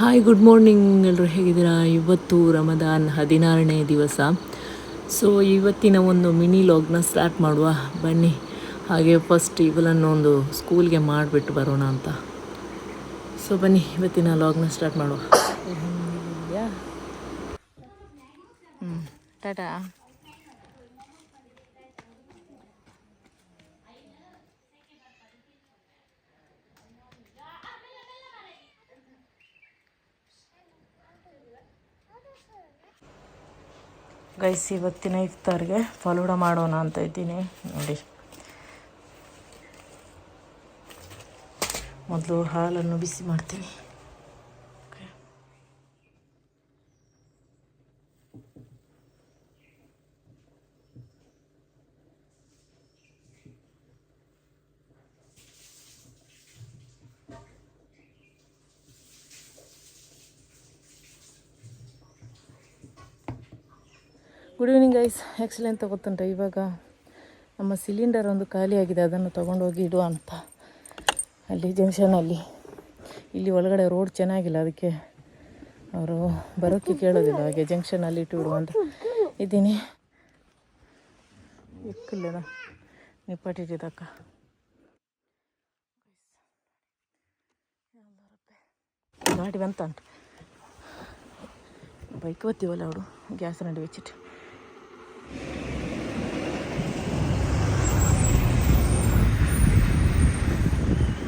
Hi good morning ಎಲ್ಲರೂ ಹೇಗಿದ್ದೀರಾ? ಇವತ್ತು ರಮದಾನ್ ಹದಿನಾರನೇ ದಿವಸ. ಸೊ ಇವತ್ತಿನ ಒಂದು ಮಿನಿ ಲಾಗ್ನ ಸ್ಟಾರ್ಟ್ ಮಾಡುವ. ಬನ್ನಿ. ಹಾಗೆ ಫಸ್ಟ್ ಇವುಗಳನ್ನು ಒಂದು ಸ್ಕೂಲ್ಗೆ ಮಾಡಿಬಿಟ್ಟು ಬರೋಣ ಅಂತ. ಸೊ ಬನ್ನಿ. ಇವತ್ತಿನ ಲಾಗ್ನ ಸ್ಟಾರ್ಟ್ ಮಾಡುವ. ಹ್ಞೂ ಟಾಟಾ. ಗೈಸ್ ಇವತ್ತಿನ ಇಫ್ತಾರ್ಗೆ ಫಲೂಡ ಮಾಡೋಣ ಅಂತ ಇದ್ದೀನಿ. ನೋಡಿ. ಮೊದಲು ಹಾಲನ್ನು ಬಿಸಿ ಮಾಡ್ತೀನಿ. ಗುಡ್ ಈವ್ನಿಂಗ್ ಗೈಸ್ ಆ್ಯಕ್ಚುಲಿ ಅಂತ ಗೊತ್ತುಂಟ ಇವಾಗ ನಮ್ಮ ಸಿಲಿಂಡರ್ ಒಂದು ಖಾಲಿಯಾಗಿದೆ ಅದನ್ನು ತೊಗೊಂಡೋಗಿ ಇಡುವ ಅಂತ ಅಲ್ಲಿ ಜಂಕ್ಷನಲ್ಲಿ ಇಲ್ಲಿ ಒಳಗಡೆ ರೋಡ್ ಚೆನ್ನಾಗಿಲ್ಲ ಅದಕ್ಕೆ ಅವರು ಬರೋಕ್ಕೆ ಕೇಳೋದಿಲ್ಲ ಹಾಗೆ ಜಂಕ್ಷನಲ್ಲಿ ಇಟ್ಟು ಬಿಡುವ ಅಂತ ಇದ್ದೀನಿ ಇಕ್ಕಿಲ್ಲದ ನಿಪ್ಪಟ್ಟಿದ್ದಕ್ಕ ಗಾಡಿ ಬಂತ ಉಂಟು ಬೈಕ್ ಬತ್ತೀವಲ್ಲ ಅವಳು ಗ್ಯಾಸ್ ನಡಿ വെച്ചിട്ട്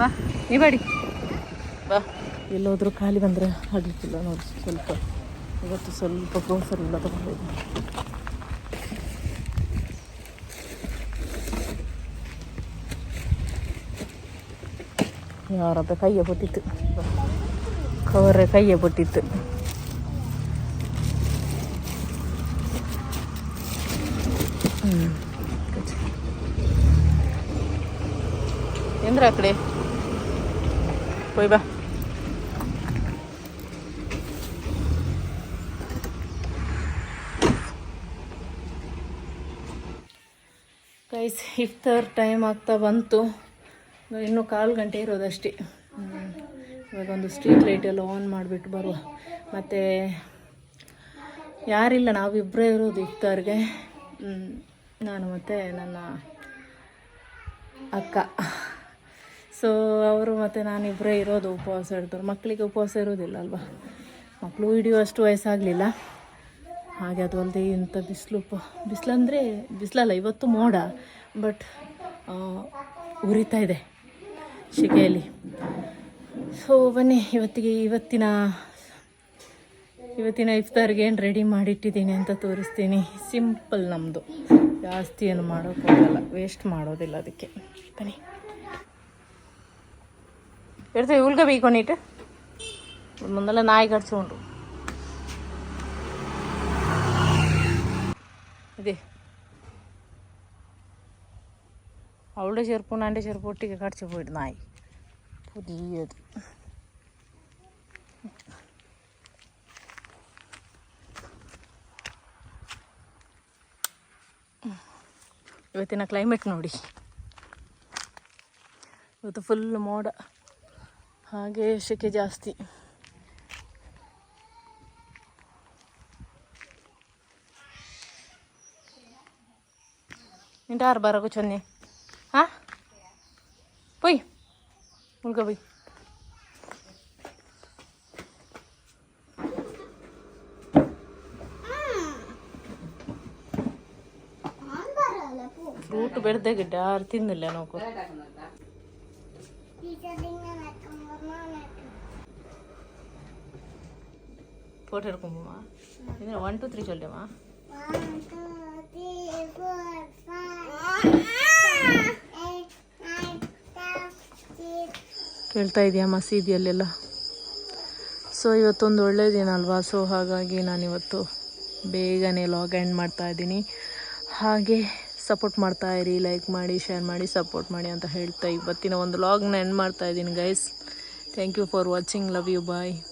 ಬಾ ನೀ ಬಾಡಿ ಬಾ ಎಲ್ಲೋದ್ರೂ ಖಾಲಿ ಬಂದರೆ ಆಗಲಿಕ್ಕಿಲ್ಲ ನೋಡಿ ಸ್ವಲ್ಪ ಇವತ್ತು ಸ್ವಲ್ಪ ಗ್ರೋಸರಿ ಎಲ್ಲ ತಗೊಂಡಿದ್ದೀನಿ ಯಾರಬ್ಬ ಕೈಯೇ ಬಿಟ್ಟಿತ್ತು ಕವರೇ ಕೈಯೇ ಬಿಟ್ಟಿತ್ತು ಎಂದ್ರ ಆ ಕಡೆ ಹೋಯ್ ಬಾ ಗೈಸ್ ಇಫ್ತಾರ್ ಟೈಮ್ ಆಗ್ತಾ ಬಂತು. ಇನ್ನೂ ಕಾಲು ಗಂಟೆ ಇರೋದಷ್ಟೇ. ಇವಾಗ ಒಂದು ಸ್ಟ್ರೀಟ್ ಲೈಟ್ ಎಲ್ಲ ಆನ್ ಮಾಡಿಬಿಟ್ಟು ಬರುವ. ಮತ್ತು ಯಾರಿಲ್ಲ ನಾವಿಬ್ಬರೇ ಇರೋದು ಇಫ್ತಾರ್ಗೆ. ನಾನು ಮತ್ತು ನನ್ನ ಅಕ್ಕ. ಸೊ ಅವರು ಮತ್ತು ನಾನಿಬ್ಬರೇ ಇರೋದು ಉಪವಾಸ ಇಡ್ತಾರೆ ಮಕ್ಕಳಿಗೆ ಉಪವಾಸ ಇರೋದಿಲ್ಲ ಅಲ್ವಾ? ಮಕ್ಕಳು ಹಿಡಿಯುವಷ್ಟು ವಯಸ್ಸಾಗಲಿಲ್ಲ. ಹಾಗೆ ಅದು ಅಲ್ಲದೆ ಇಂಥ ಬಿಸಿಲು ಬಿಸಿಲಂದರೆ ಬಿಸಿಲಲ್ಲ, ಇವತ್ತು ಮೋಡ ಬಟ್ ಉರಿತಾ ಇದೆ ಶಿಕೆಯಲ್ಲಿ. ಸೊ ಬನ್ನಿ, ಇವತ್ತಿಗೆ ಇವತ್ತಿನ ಇವತ್ತಿನ ಇಫ್ತಾರ್ಗೆ ಏನು ರೆಡಿ ಮಾಡಿಟ್ಟಿದ್ದೀನಿ ಅಂತ ತೋರಿಸ್ತೀನಿ. ಸಿಂಪಲ್ ನಮ್ಮದು ಜಾಸ್ತಿ ಏನು ಮಾಡೋಕ್ಕಾಗಲ್ಲ. ವೇಸ್ಟ್ ಮಾಡೋದಿಲ್ಲ ಅದಕ್ಕೆ. ಬನ್ನಿ. എടുത്ത് ഉൽക വീക്കൊണ്ടിട്ട് മുന്നല്ല നായി കടിച്ചുകൊണ്ടു ഇതേ അവളുടെ ചെറുപ്പും എൻ്റെ ചെറുപ്പം ഒട്ടിക്ക് കടിച്ചു പോയിട്ട് നായി പുതിയത് ಇವತ್ತಿನ ಕ್ಲೈಮೇಟ್ ನೋಡಿ ಇವತ್ತು ಫುಲ್ ಮೋಡ ಹಾಗೆ ಸೆಕೆ ಜಾಸ್ತಿ ನಿಂಟಾರು ಬರೋಕು ಚೊನ್ನೆ ಹಾಂ ಪೊಯ್ ಮುಲ್ಕ ಬೈ ಫ್ರೂಟ್ ಬೆಳೆದೇ ಗಿಡ್ಡ ಯಾರು ತಿನ್ನಿಲ್ಲ ನೋಕು ಫೋಟೋ ಹಿಡ್ಕೊಂಬಮ್ಮ ಇದ್ರೆ ಒನ್ ಟು ತ್ರೀ ಚೊಲ್ಲೆಮ್ಮ ಕೇಳ್ತಾ ಇದೆಯಾ ಮಸೀದಿಯಲ್ಲೆಲ್ಲ ಸೊ ಇವತ್ತೊಂದು ಒಳ್ಳೆಯ ದಿನ ಅಲ್ವಾ? ಸೊ ಹಾಗಾಗಿ ನಾನಿವತ್ತು ಬೇಗನೆ ಲಾಗ್ ಎಂಡ್ ಮಾಡ್ತಾ ಇದ್ದೀನಿ. ಹಾಗೆ ಸಪೋರ್ಟ್ ಮಾಡ್ತಾ ಇರಿ ಲೈಕ್ ಮಾಡಿ ಶೇರ್ ಮಾಡಿ ಸಪೋರ್ಟ್ ಮಾಡಿ ಅಂತ ಹೇಳ್ತಾ ಇವತ್ತಿನ ಒಂದು ಲಾಗ್ನ ಎಂಡ್ ಮಾಡ್ತಾ ಇದ್ದೀನಿ guys thank you for watching. Love you. Bye.